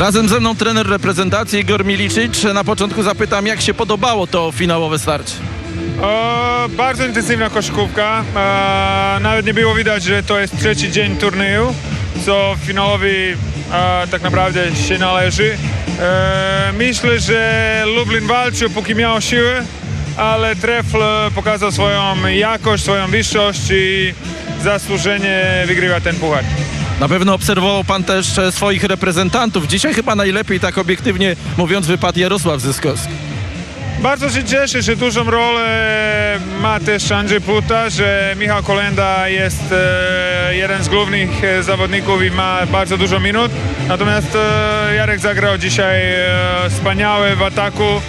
Razem ze mną trener reprezentacji Igor Milicic. Na początku zapytam, jak się podobało to finałowe starcie? E, bardzo intensywna koszykówka. E, nawet nie było widać, że to jest trzeci dzień turnieju, co finałowi e, tak naprawdę się należy. E, myślę, że Lublin walczył póki miał siłę, ale Trefl pokazał swoją jakość, swoją wyższość i zasłużenie wygrywa ten puchar. Na pewno obserwował pan też e, swoich reprezentantów. Dzisiaj chyba najlepiej, tak obiektywnie mówiąc, wypadł Jarosław Zyskowski. Bardzo się cieszę, że dużą rolę ma też Andrzej Pluta, że Michał Kolenda jest e, jeden z głównych e, zawodników i ma bardzo dużo minut. Natomiast Jarek zagrał dzisiaj e, wspaniale w ataku,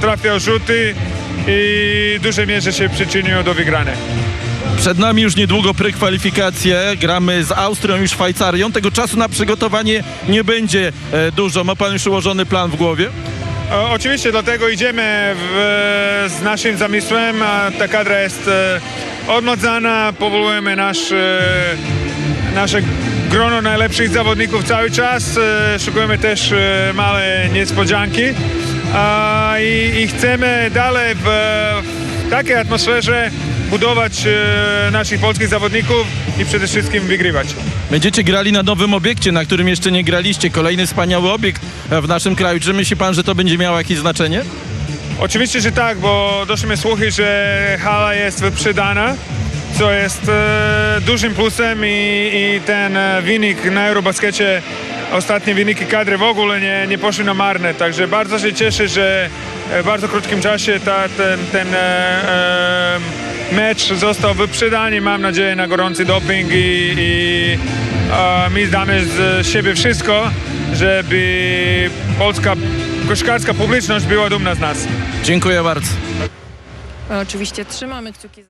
trafiał rzuty i w dużej mierze się przyczynił do wygranej. Przed nami już niedługo prekwalifikacje. Gramy z Austrią i Szwajcarią. Tego czasu na przygotowanie nie będzie e, dużo. Ma pan już ułożony plan w głowie? E, Oczywiście dlatego idziemy w, z naszym zamysłem, ta kadra jest e, odmładzana, powołujemy nasz, e, nasze grono najlepszych zawodników cały czas, e, szukujemy też e, małe niespodzianki i, i chcemy dalej w, w takiej atmosferze budować e, naszych polskich zawodników i przede wszystkim wygrywać. Będziecie grali na nowym obiekcie, na którym jeszcze nie graliście. Kolejny wspaniały obiekt w naszym kraju. Czy myśli pan, że to będzie miało jakieś znaczenie? Oczywiście, że tak, bo doszły mnie słuchy, że hala jest wyprzedana, co jest e, dużym plusem i, i ten e, wynik na Eurobaskecie, ostatnie wyniki kadry w ogóle nie, nie poszły na marne, także bardzo się cieszę, że w bardzo krótkim czasie ta, ten, ten e, e, mecz został wyprzedany, mam nadzieję na gorący doping i, i e, my damy z siebie wszystko, żeby polska koszkarska publiczność była dumna z nas. Dziękuję bardzo. Oczywiście trzymamy kciuki.